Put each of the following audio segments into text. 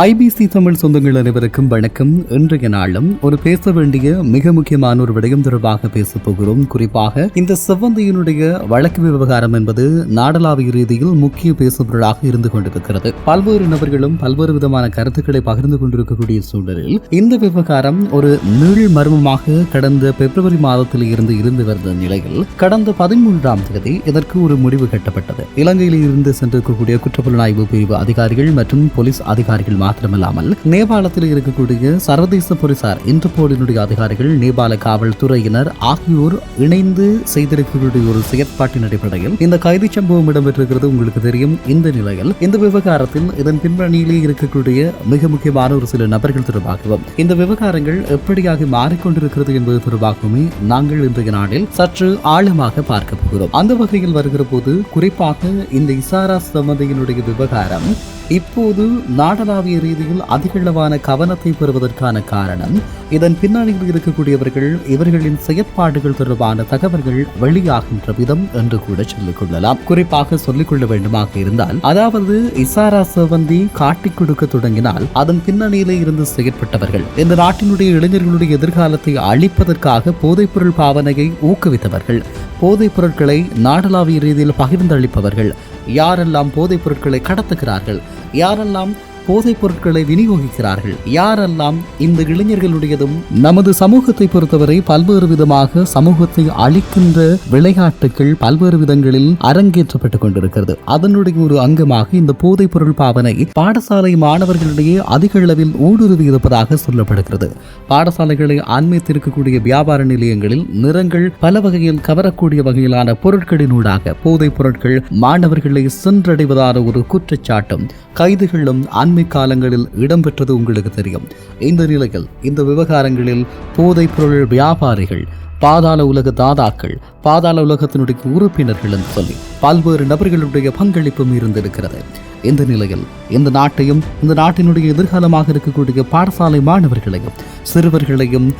IBC Tamil சொந்தங்கள் அனைவருக்கும் வணக்கம். இன்றைய நாளும் ஒரு பேச வேண்டிய மிக முக்கியமான ஒரு விடயம் தொடர்பாக பேசப் போகிறோம். குறிப்பாக இந்த செவ்வந்தியினுடைய வழக்கு விவகாரம் என்பது நாடளாவிய ரீதியில் முக்கிய பேசுபொருளாக இருந்து கொண்டிருக்கிறது. பல்வேறு நபர்களும் பல்வேறு விதமான கருத்துக்களை பகிர்ந்து கொண்டிருக்கக்கூடிய சூழலில் இந்த விவகாரம் ஒரு நீள் மர்மமாக கடந்த பிப்ரவரி மாதத்தில் இருந்து இருந்து வந்த நிலையில் கடந்த பதிமூன்றாம் தேதி இதற்கு ஒரு முடிவு கட்டப்பட்டது. இலங்கையில் இருந்து சென்றிருக்கக்கூடிய குற்றப்புலனாய்வு பிரிவு அதிகாரிகள் மற்றும் போலீஸ் அதிகாரிகள் மாத்திரமல்லாமல் நேபாளத்தில் இருக்கக்கூடிய சர்வதேச போலீசார் இன்டர்போலினுடைய அதிகாரிகள் நேபாள காவல்துறையினர் ஆகியோர் இணைந்து செய்திருக்கக்கூடிய ஒரு செயற்பாட்டின் அடிப்படையில் இந்த கைது சம்பவம் இடம்பெற்றிருக்கிறது. உங்களுக்கு தெரியும் இந்த நிலையில் இந்த விவகாரத்தில் இதன் பின்னணியிலே இருக்கக்கூடிய மிக முக்கியமான ஒரு சில நபர்கள் தொடர்பாகவும் இந்த விவகாரங்கள் எப்படியாக மாறிக்கொண்டிருக்கிறது என்பது தொடர்பாகவுமே நாங்கள் இன்றைய நாளில் சற்று ஆழமாக பார்க்க போகிறோம். அந்த வகையில் வருகிற போது குறிப்பாக இந்த இசாரா சமதியினுடைய விவகாரம் இப்போது நாடளாவிய ரீதியில் அதிகளவான கவனத்தை பெறுவதற்கான காரணம் இதன் பின்னணியில் இருக்கக்கூடியவர்கள் இவர்களின் செயற்பாடுகள் தொடர்பான தகவல்கள் வெளியாகின்ற விதம் என்று கூட சொல்லிக் கொள்ளலாம். குறிப்பாக சொல்லிக் கொள்ள வேண்டுமாக இருந்தால் அதாவது இசாரா செவந்தி காட்டிக் கொடுக்க தொடங்கினால் அதன் பின்னணியிலே இருந்து செயற்பட்டவர்கள் இந்த நாட்டினுடைய இளைஞர்களுடைய எதிர்காலத்தை அழிப்பதற்காக போதைப்பொருள் பாவனையை ஊக்குவித்தவர்கள் போதைப் பொருட்களை நாடளாவிய ரீதியில் பகிர்ந்தளிப்பவர்கள். யாரெல்லாம் போதைப் பொருட்களை கடத்துகிறார்கள்? யாரெல்லாம் போதைப் பொருட்களை விநியோகிக்கிறார்கள். யாரெல்லாம் இந்த இளைஞர்களுடையதும் நமது சமூகத்தை பொறுத்தவரை பல்வேறு விதமாக சமூகத்தை அழிக்கின்ற விளையாட்டுகள் பல்வேறு விதங்களில் அரங்கேற்றப்பட்டுக் கொண்டிருக்கிறது. அதனுடைய ஒரு அங்கமாக இந்த போதைப் பொருள் பாவனை பாடசாலை மாணவர்களிடையே அதிக அளவில் ஊடுருவி இருப்பதாக சொல்லப்படுகிறது. பாடசாலைகளை அண்மைத்திருக்கக்கூடிய வியாபார நிலையங்களில் நிறங்கள் பல வகையில் கவரக்கூடிய வகையிலான பொருட்களினூடாக போதைப் பொருட்கள் மாணவர்களை சென்றடைவதான ஒரு குற்றச்சாட்டும் கைதுகளும் அண்மை காலங்களில் இடம்பெற்றது உங்களுக்கு தெரியும். இந்த நிலையில் இந்த விவகாரங்களில் போதைப் பொருள் வியாபாரிகள் பாதாள உலக தாதாக்கள் பாதாள உலகத்தினுடைய உறுப்பினர்கள் என்று சொல்லி பல்வேறு நபர்களுடைய பங்களிப்பும் இருந்திருக்கிறது. இந்த நிலையில் இந்த நாட்டையும் இந்த நாட்டினுடைய எதிர்காலமாக இருக்கக்கூடிய பாடசாலை மாணவர்களையும் சிறுவர்களையும்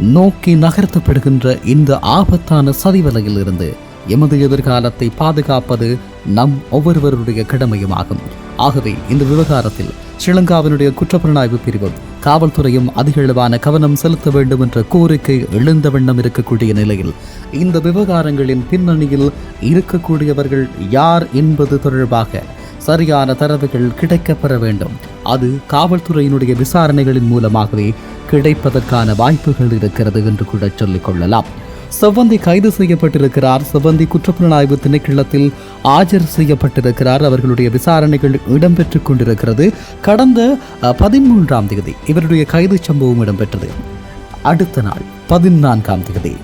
நோக்கி நகர்த்தப்படுகின்ற இந்த ஆபத்தான சதிவலையில் இருந்து எமது எதிர்காலத்தை பாதுகாப்பது நம் ஒவ்வொருவருடைய கடமையுமாகும். ஆகவே இந்த விவகாரத்தில் ஸ்ரீலங்காவினுடைய குற்றப்புலனாய்வு பிரிவும் காவல்துறையும் அதிகளவான கவனம் செலுத்த வேண்டும் என்ற கோரிக்கை எழுந்த வண்ணம் இருக்கக்கூடிய நிலையில் இந்த விவகாரங்களின் பின்னணியில் இருக்கக்கூடியவர்கள் யார் என்பது தொடர்பாக சரியான தரவுகள் கிடைக்கப்பெற வேண்டும். அது காவல்துறையினுடைய விசாரணைகளின் மூலமாகவே கிடைப்பதற்கான வாய்ப்புகள் இருக்கிறது என்று கூட சொல்லிக் கொள்ளலாம். செவ்வந்தி கைது செய்யப்பட்டிருக்கிறார். செவ்வந்தி குற்றப்புலனாய்வு திணைக்களத்தில் ஆஜர் செய்யப்பட்டிருக்கிறார். அவர்களுடைய விசாரணைகள் இடம்பெற்றுக் கொண்டிருக்கிறது. கடந்த பதிமூன்றாம் தேதி இவருடைய கைது சம்பவம் இடம்பெற்றது. அடுத்த நாள் பதினான்காம் தேதி.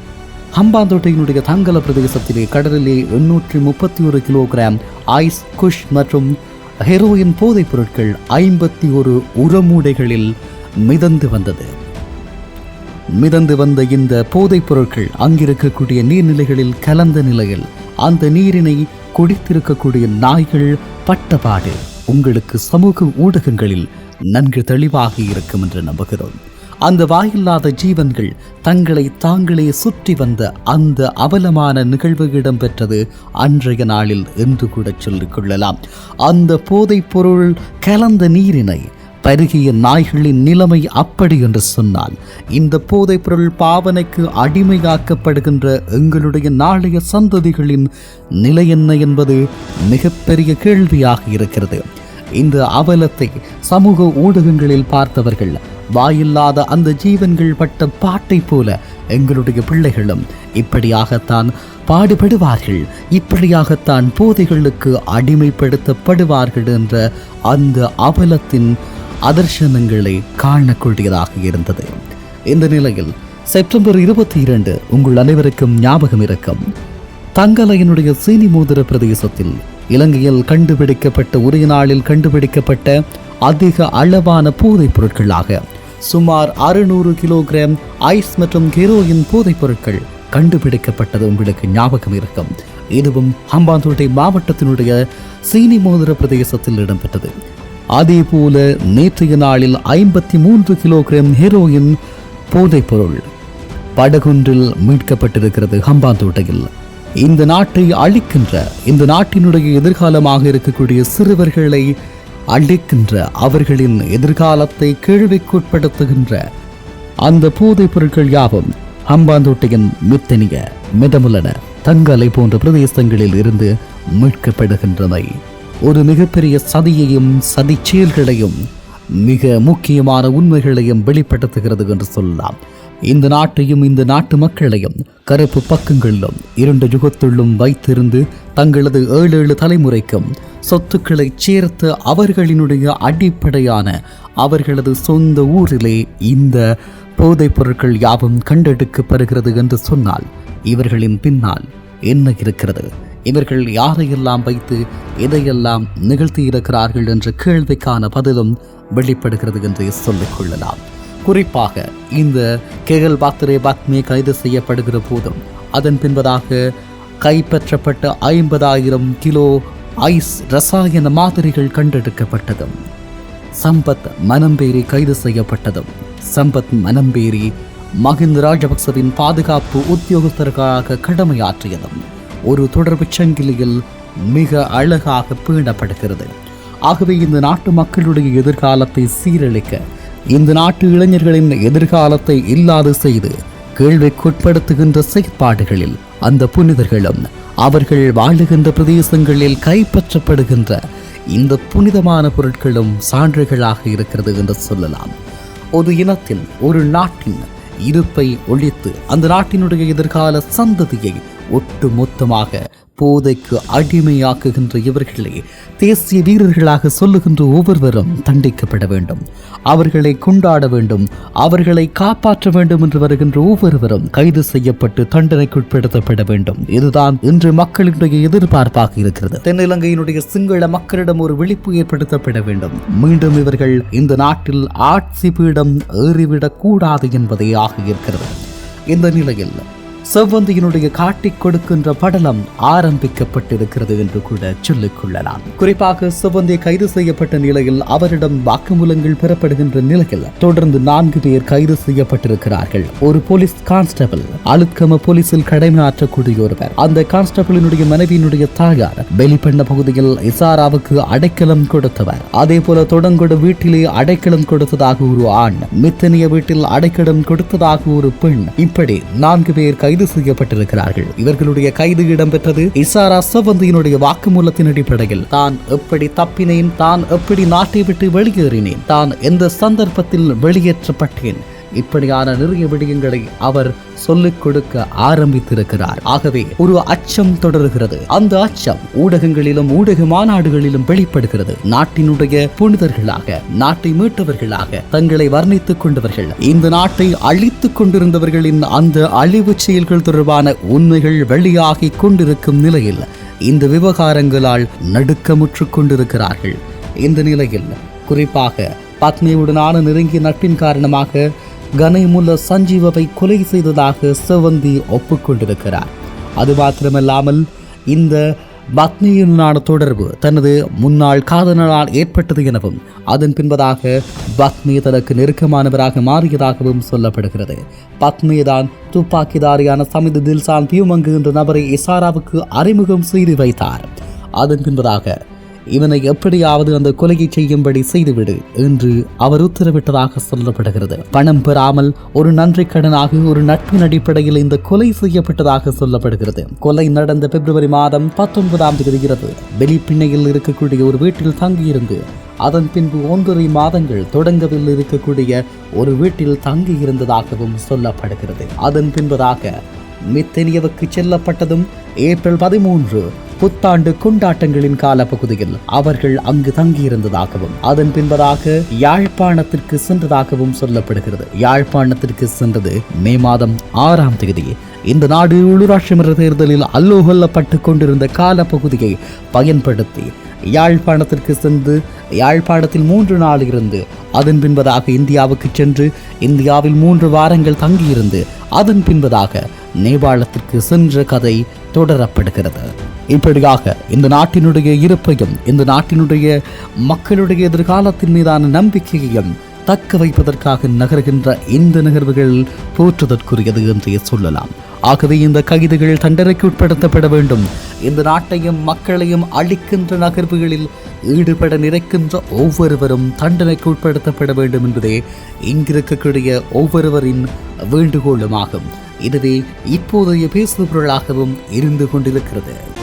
ஹம்பாந்தோட்டையினுடைய தங்கல பிரதேசத்திலே கடலிலே எண்ணூற்றி முப்பத்தி ஒரு கிலோகிராம் ஐஸ் குஷ் மற்றும் ஹெரோயின் போதைப் பொருட்கள் ஐம்பத்தி ஒரு உரமூடைகளில் மிதந்து வந்தது. மிதந்து வந்த இந்த போதைப் பொருட்கள் அங்கிருக்கக்கூடிய நீர்நிலைகளில் கலந்த நிலையில் அந்த நீரினை குடித்திருக்கக்கூடிய நாய்கள் பட்டபாடு. உங்களுக்கு சமூக ஊடகங்களில் நன்கு தெளிவாக இருக்கும் என்று நம்புகிறோம். அந்த வாயில்லாத ஜீவன்கள் தங்களை தாங்களே சுற்றி வந்த அந்த அவலமான நிகழ்வு இடம்பெற்றது அன்றைய நாளில் என்று கூட சொல்லிக் கொள்ளலாம். அந்த போதைப் பொருள் கலந்த நீரினை பருகிய நாய்களின் நிலைமை அப்படி என்று சொன்னால் இந்த போதைப் பொருள் பாவனைக்கு அடிமையாக்கப்படுகின்ற எங்களுடைய நாளைய சந்ததிகளின் நிலை என்ன என்பது மிகப்பெரிய கேள்வியாக இருக்கிறது. இந்த அவலத்தை சமூக ஊடகங்களில் பார்த்தவர்கள் வாயில்லாத அந்த ஜீவன்கள் பட்ட பாட்டை போல எங்களுடைய பிள்ளைகளும் இப்படியாகத்தான் பாடுபடுவார்கள் இப்படியாகத்தான் போதைகளுக்கு அடிமைப்படுத்தப்படுவார்கள் என்ற அந்த அவலத்தின் அதர்ஷனங்களை காணக்கூடியதாக இருந்தது. இந்த நிலையில் செப்டம்பர் இருபத்தி இரண்டு உங்கள் அனைவருக்கும் ஞாபகம் இருக்கும். தங்கலையனுடைய சீனி மோதிர பிரதேசத்தில் இலங்கையில் கண்டுபிடிக்கப்பட்ட ஒரே நாளில் கண்டுபிடிக்கப்பட்ட அதிக அளவான போதைப் பொருட்களாக சுமார் அறுநூறு கிலோகிராம் ஐஸ் மற்றும் ஹெரோயின் போதைப் பொருட்கள் கண்டுபிடிக்கப்பட்டது உங்களுக்கு ஞாபகம் இருக்கும். இதுவும் ஹம்பாந்தோட்டை மாவட்டத்தினுடைய சீனி மோதிர பிரதேசத்தில் இடம்பெற்றது. அதே போல நேற்றைய நாளில் ஐம்பத்தி மூன்று கிலோகிராம் ஹெரோயின் போதைப் பொருள் படகுன்றில் மீட்கப்பட்டிருக்கிறது ஹம்பாந்தோட்டையில் இந்த நாட்டை அழிக்கின்ற இந்த நாட்டினுடைய எதிர்காலமாக இருக்கக்கூடிய சிறுவர்களை அழிக்கின்ற அவர்களின் எதிர்காலத்தை கேள்விக்குட்படுத்துகின்ற அந்த போதைப் பொருட்கள் யாவும் ஹம்பாந்தோட்டையின் மித்தனிய மிதமுலன தங்கலை போன்ற பிரதேசங்களில் இருந்து மீட்கப்படுகின்றன. ஒரு மிகப்பெரிய சதியையும் சதி செயல்களையும் மிக முக்கியமான உண்மைகளையும் வெளிப்படுத்துகிறது என்று சொல்லலாம். இந்த நாட்டையும் இந்த நாட்டு மக்களையும் கருப்பு பக்கங்களிலும் இரண்டு யுகத்துள்ளும் வைத்திருந்து தங்களது ஏழு ஏழு தலைமுறைக்கும் சொத்துக்களை சேர்த்து அவர்களினுடைய அடிப்படையான அவர்களது சொந்த ஊரிலே இந்த போதைப் பொருட்கள் யாவும் கண்டெடுக்கப்படுகிறது என்று சொன்னால் இவர்களின் பின்னால் என்ன இருக்கிறது? இவர்கள் யாரையெல்லாம் வைத்து எதையெல்லாம் நிகழ்த்தியிருக்கிறார்கள் என்ற கேள்விக்கான பதிலும் வெளிப்படுகிறது என்று சொல்லிக் கொள்ளலாம். குறிப்பாக இந்த கேகல் பாத்ரே பாக்மே கைது செய்யப்படுகிற போதும் அதன் பின்பதாக கைப்பற்றப்பட்ட ஐம்பதாயிரம் கிலோ ஐஸ் ரசாயன மாதிரிகள் கண்டெடுக்கப்பட்டதும் சம்பத் மனம்பேரி கைது செய்யப்பட்டதும் சம்பத் மனம்பேரி மஹிந்த ராஜபக்சவின் பாதுகாப்பு உத்தியோகஸ்தர்களாக கடமையாற்றியதும் ஒரு தொடர்பு சங்கிலியில் மிக அழகாக பேணப்படுகிறது. ஆகவே இந்த நாட்டு மக்களுடைய எதிர்காலத்தை சீரழிக்க இந்த நாட்டு இளைஞர்களின் எதிர்காலத்தை இல்லாது செய்து கேள்விக்குட்படுத்துகின்ற செயற்பாடுகளில் அந்த புனிதர்களும் அவர்கள் வாழுகின்ற பிரதேசங்களில் கைப்பற்றப்படுகின்ற இந்த புனிதமான பொருட்களும் சான்றுகளாக இருக்கிறது என்று சொல்லலாம். ஒரு இனத்தின் ஒரு நாட்டின் இருப்பை ஒழித்து அந்த நாட்டினுடைய எதிர்கால சந்ததியை ஒட்டு மொத்தமாக போதைக்கு அடிமையாக்குகின்ற இவர்களை தேசிய வீரர்களாக சொல்லுகின்ற ஒவ்வொருவரும் தண்டிக்கப்பட வேண்டும். அவர்களை கொண்டாட வேண்டும். அவர்களை காப்பாற்ற வேண்டும் என்று வருகின்ற ஒவ்வொருவரும் கைது செய்யப்பட்டு தண்டனைக்குட்படுத்தப்பட வேண்டும். இதுதான் இன்று மக்களினுடைய எதிர்பார்ப்பாக இருக்கிறது. தென்னிலங்கையினுடைய சிங்கள மக்களிடம் ஒரு விழிப்பு ஏற்படுத்தப்பட வேண்டும். மீண்டும் இவர்கள் இந்த நாட்டில் ஆட்சி பீடம் ஏறிவிடக் கூடாது என்பதே ஆகியிருக்கிறது இருக்கிறது. இந்த நிலையில் செவ்வந்தியினுடைய காட்டிக் கொடுக்கின்ற படலம் ஆரம்பிக்கப்பட்டிருக்கிறது என்று கூட சொல்லிக் கொள்ளலாம். குறிப்பாக செவ்வந்தி கைது செய்யப்பட்ட நிலையில் அவரிடம் வாக்குமூலங்கள் பெறப்படுகின்ற நிலையில் தொடர்ந்து நான்கு பேர் கைது செய்யப்பட்டிருக்கிறார்கள். ஒரு போலீஸ் கான்ஸ்டபிள் அழுத்கம போலீசில் கடமையாற்றக்கூடிய ஒருவர். அந்த கான்ஸ்டபிளினுடைய மனைவியினுடைய தாயார் வெளிப்பண்ண பகுதியில் இசாராவுக்கு அடைக்கலம் கொடுத்தவர். அதே போல தொடங்கொட வீட்டிலே அடைக்கலம் கொடுத்ததாக ஒரு ஆண் மித்தனிய வீட்டில் அடைக்கலம் கொடுத்ததாக ஒரு பெண். இப்படி நான்கு பேர் கைது செய்யப்பட்டிருக்கிறார்கள். இவர்களுடைய கைது இடம்பெற்றது இசாரா சவந்தியினுடைய வாக்குமூலத்தின் அடிப்படையில். தான் எப்படி தப்பினேன் தான் எப்படி நாட்டை விட்டு வெளியேறினேன் தான் எந்த சந்தர்ப்பத்தில் வெளியேற்றப்பட்டேன். இப்படியான நிறைய விடயங்களை அவர் சொல்லிக் கொடுக்க ஆரம்பித்திருக்கிறார். ஆகவே ஒரு அச்சம் தொடர்கிறது. அந்த அச்சம் ஊடகங்களிலும் ஊடக மாநாடுகளிலும் வெளிப்படுகிறது. நாட்டினுடைய புனிதர்களாக நாட்டை மீட்டவர்களாக தங்களை வர்ணித்துக் கொண்டவர்கள் இந்த நாட்டை அழித்துக் கொண்டிருந்தவர்களின் அந்த அழிவு செயல்கள் தொடர்பான உண்மைகள் வெளியாகி கொண்டிருக்கும் நிலையில் இந்த விவகாரங்களால் நடுக்கமுற்று கொண்டிருக்கிறார்கள். இந்த நிலையில் குறிப்பாக பத்னியுடனான நெருங்கிய நட்பின் காரணமாக கனைமுல்ல சஞ்சீவவை கொலை செய்ததாக செவந்தி ஒப்புக்கொண்டிருக்கிறார். அது மாத்திரமல்லாமல் இந்த பத்னியுடனான தொடர்பு தனது முன்னாள் காதலனால் ஏற்பட்டது எனவும் அதன் பின்பதாக பத்னி தனக்கு நெருக்கமானவராக மாறியதாகவும் சொல்லப்படுகிறது. பத்னிதான் துப்பாக்கிதாரியான சமித தில்சான் பியூமங்கு என்ற நபரை இசாராவுக்கு அறிமுகம் செய்து வைத்தார். அதன் பின்பதாக இவனை எப்படியாவது அந்த கொலையை செய்யும்படி செய்துவிடு என்று அவர் உத்தரவிட்டதாக சொல்லப்படுகிறது. பணம் பெறாமல் ஒரு நன்றி கடனாக ஒரு நட்பின் அடிப்படையில் இந்த கொலை செய்யப்பட்டதாக சொல்லப்படுகிறது. கொலை நடந்த பிப்ரவரி மாதம் பத்தொன்பதாம் தேதி இரவு வெளிப்பிண்ணையில் இருக்கக்கூடிய ஒரு வீட்டில் தங்கியிருந்து அதன் பின்பு ஒன்றரை மாதங்கள் தொடங்கவில் இருக்கக்கூடிய ஒரு வீட்டில் தங்கி இருந்ததாகவும் சொல்லப்படுகிறது. அதன் பின்பதாக மித்தனியவுக்கு செல்லப்பட்டதும் ஏப்ரல் பதிமூன்று புத்தாண்டு கொண்டாட்டங்களின் காலப்பகுதியில் அவர்கள் அங்கு தங்கியிருந்ததாகவும் அதன் பின்பதாக யாழ்ப்பாணத்திற்கு சென்றதாகவும் சொல்லப்படுகிறது. யாழ்ப்பாணத்திற்கு சென்றது மே மாதம் ஆறாம் தேதி. இந்த நாடு உள்ளூராட்சி மன்ற தேர்தலில் அல்லோகொல்லப்பட்டு கொண்டிருந்த காலப்பகுதியை பயன்படுத்தி யாழ்ப்பாணத்திற்கு சென்று யாழ்ப்பாணத்தில் மூன்று நாள் இருந்து அதன் பின்பதாக இந்தியாவுக்கு சென்று இந்தியாவில் மூன்று வாரங்கள் தங்கியிருந்து அதன் பின்பதாக நேபாளத்திற்கு சென்ற கதை தொடரப்படுகிறது. இப்படியாக இந்த நாட்டினுடைய இருப்பையும் இந்த நாட்டினுடைய மக்களுடைய எதிர்காலத்தின் மீதான நம்பிக்கையையும் தக்க வைப்பதற்காக நகர்கின்ற இந்த நிகழ்வுகள் போற்றுதற்குரியது என்றே சொல்லலாம். ஆகவே இந்த கைதுகள் தண்டனைக்கு உட்படுத்தப்பட வேண்டும். இந்த நாட்டையும் மக்களையும் அழிக்கின்ற நகர்வுகளில் ஈடுபட நினைக்கின்ற ஒவ்வொருவரும் தண்டனைக்கு உட்படுத்தப்பட வேண்டும் என்பதே இங்கிருக்கக்கூடிய ஒவ்வொருவரின் வேண்டுகோளுமாகும். இதுவே இப்போதைய பேசுபொருளாகவும் இருந்து கொண்டிருக்கிறது.